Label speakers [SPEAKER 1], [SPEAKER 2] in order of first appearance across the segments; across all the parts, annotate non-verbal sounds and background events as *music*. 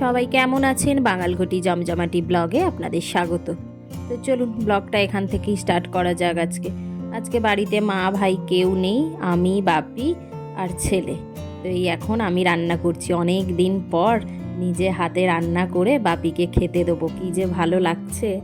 [SPEAKER 1] সবাই কেমন আছেন? বাঙালঘটি জমজমাটি ব্লগে আপনাদের স্বাগত। তো চলুন, ব্লগটা এখান থেকেই স্টার্ট করা যাক আজকে। আজকে বাড়িতে মা, ভাই কেউ নেই, আমি, বাপি আর ছেলে। তো এই এখন আমি রান্না করছি। অনেক দিন পর নিজে হাতে রান্না করে বাপিকে খেতে দেবো। কী যে ভালো লাগছে।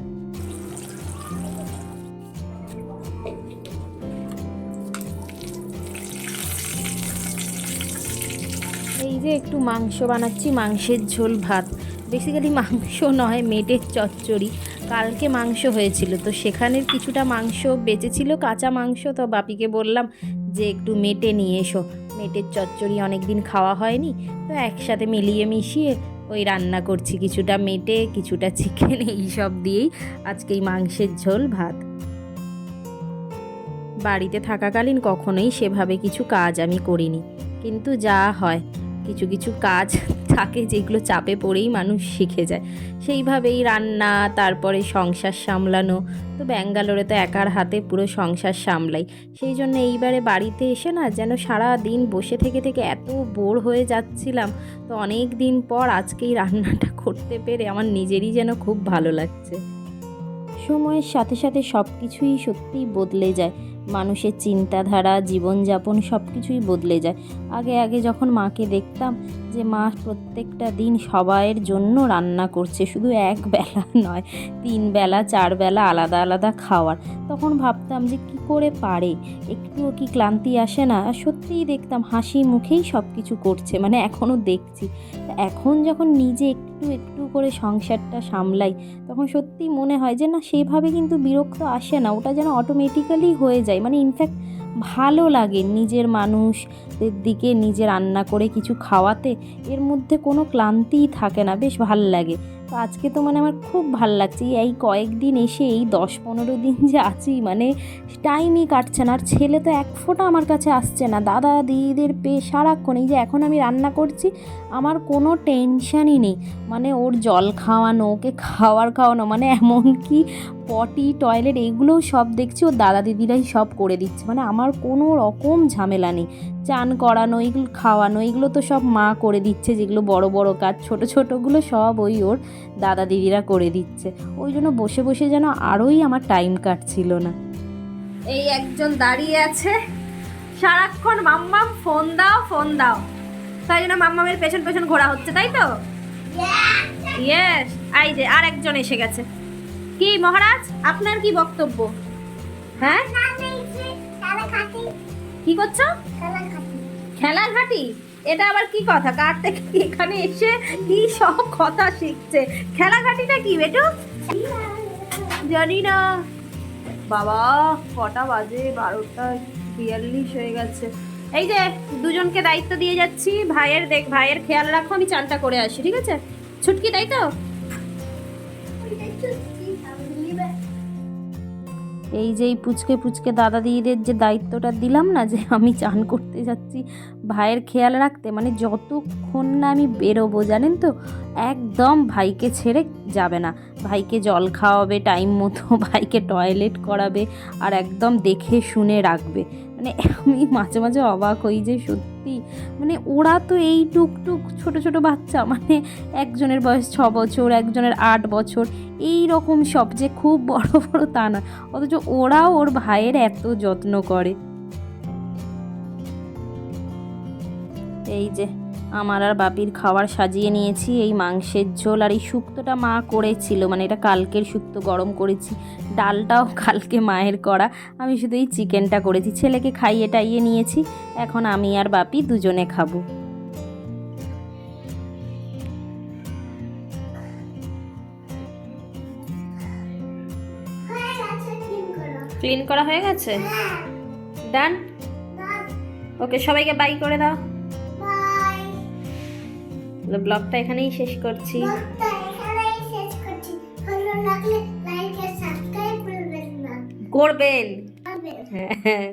[SPEAKER 1] এই যে একটু মাংস বানাচ্ছি, মাংসের ঝোল ভাত। বেসিক্যালি মাংস নয়, মেটের চচ্চড়ি। কালকে মাংস হয়েছিল, তো সেখানের কিছুটা মাংস বেঁচেছিল, কাঁচা মাংস। তো বাপিকে বললাম যে একটু মেটে নিয়ে এসো। মেটের চচ্চড়ি অনেক দিন খাওয়া হয়নি, তো একসাথে মিলিয়ে মিশিয়ে ওই রান্না করছি। কিছুটা মেটে, কিছুটা চিকেন এইসব দিয়েই আজকে এই মাংসের ঝোল ভাত। বাড়িতে থাকাকালীন কখনোই সেভাবে কিছু কাজ আমি করিনি, কিন্তু যা হয়। কিছু কিছু কাজ থাকে যেগুলো চাপে পড়েই মানুষ শিখে যায়। সেইভাবেই রান্না, তারপরে সংসার সামলানো। তো ব্যাঙ্গালোরে তো একার হাতে পুরো সংসার সামলাই। সেই জন্য এইবারে বাড়িতে এসে না যেন সারা দিন বসে থেকে থেকে এত বোর হয়ে যাচ্ছিলাম। তো অনেক দিন পর আজকেই রান্নাটা করতে পেরে আমার নিজেরই যেন খুব ভালো লাগছে। সময়ের সাথে সাথে সব কিছুই সত্যিই বদলে যায়। মানুষের চিন্তাধারা জীবনযাপন সব কিছুই বদলে যায়। আগে আগে যখন মাকে দেখতাম যে মা প্রত্যেকটা দিন সবাইয়ের জন্য রান্না করছে, শুধু এক বেলা *laughs* নয়, তিন বেলা, চার বেলা আলাদা আলাদা খাওয়ার। তখন ভাবতাম যে কি করে পারে? একটুও কি ক্লান্তি আসে না? সত্যিই দেখতাম হাসি মুখেই সব কিছু করছে মানে এখনও দেখছি। এখন যখন নিজে একটু একটু করে সংসারটা সামলাই, তখন সত্যি মনে হয় যে না, সেভাবে কিন্তু বিরক্ত আসে না। ওটা যেন অটোমেটিক্যালি হয়ে যায়। মানে ইনফ্যাক্ট ভালো লাগে নিজের মানুষদের দিকে নিজে রান্না করে কিছু খাওয়াতে। এর মধ্যে কোনো ক্লান্তিই থাকে না, বেশ ভালো লাগে। তো আজকে তো মানে আমার খুব ভালো লাগছে। এই কয়েকদিন এসে এই দশ পনেরো দিন যে আছি মানে টাইমই কাটছে না। আর ছেলে তো এক ফোঁটা আমার কাছে আসছে না। দাদা, দিদিদের পেয়ে সারাক্ষণ এই যে এখন আমি রান্না করছি, আমার কোনো টেনশানই নেই। মানে ওর জল খাওয়ানো, ওকে খাওয়ার খাওয়ানো মানে এমনকি পটি টয়লেট এগুলোও সব দেখছি, ওর দাদা, দিদিরাই সব করে দিচ্ছে। মানে আমার কোনো রকম ঝামেলা নেই। চান করানো, এগুলো খাওয়ানো, এগুলো তো সব মা করে দিচ্ছে যেগুলো বড় বড় কাজ। ছোট, ছোটোগুলো সব ওই ওর দাদা দিদিরা করে দিচ্ছে। ওই জন্য বসে বসে যেন আরোই আমার টাইম কাটছিল না। এই একজন দাঁড়িয়ে আছে। সারাক্ষণ মাম্মাম, ফোন দাও ফোন দাও। তাই জন্য মাম্মামের পেছন পেছন ঘোরা হচ্ছে, তাই তো? ইয়েস আই যে, আর একজন এসে গেছে। কি মহারাজ, আপনার কি বক্তব্য? হ্যাঁ? কি করছ? খেলার ঘাটি এটা আবার কি কথা? কার থেকে এখানে এসে কি সব কথা শিখছে? খেলা ঘাটিটা কি বেটু? জানি না। বাবা, কটা বাজে? বারোটা বিয়াল্লিশ হয়ে গেছে। এই যে, দুজনকে দায়িত্ব দিয়ে যাচ্ছি। ভাইয়ের দেখ, ভাইয়ের খেয়াল রাখো, আমি চানটা করে আসি, ঠিক আছে? ছুটকি, তাই তো? এই যে পুচকে পুচকে দাদা দিদিদের যে দায়িত্বটা দিলাম না, যে আমি চান করতে যাচ্ছি ভাইয়ের খেয়াল রাখতে মানে যতক্ষণ না আমি বেরোবো, জানেন তো, একদম ভাইকে ছেড়ে যাবে না। ভাইকে জল খাওয়াবে, টাইম মতো ভাইকে টয়লেট করাবে আর একদম দেখে শুনে রাখবে। মানে আমি মাঝে মাঝে অবাক হই যে সত্যি মানে ওরা তো এই টুকটুক ছোট ছোট বাচ্চা মানে একজনের বয়স ছ বছর, একজনের আট বছর, এই রকম সব যে খুব বড় *laughs* বড় তা নয়। অথচ ওরাও ওর ভাইয়ের এত যত্ন করে। এই যে আমার আর বাপির খাবার সাজিয়ে নিয়েছি এই মাংসের ঝোল আর এই শুক্তোটা মা করেছিল মানে এটা কালকের শুক্তো গরম করেছি। ডালটাও কালকে মায়ের করা আমি শুধু এই চিকেনটা করেছি। ছেলেকে খাইয়ে টাইয়ে নিয়েছি এখন আমি আর বাপি দুজনে খাব। ক্লিন করা। হয়ে গেছে? ডান ওকে সবাইকে বাই করে দাও। ব্লগটা এখানেই শেষ করছি। করবেন হ্যাঁ।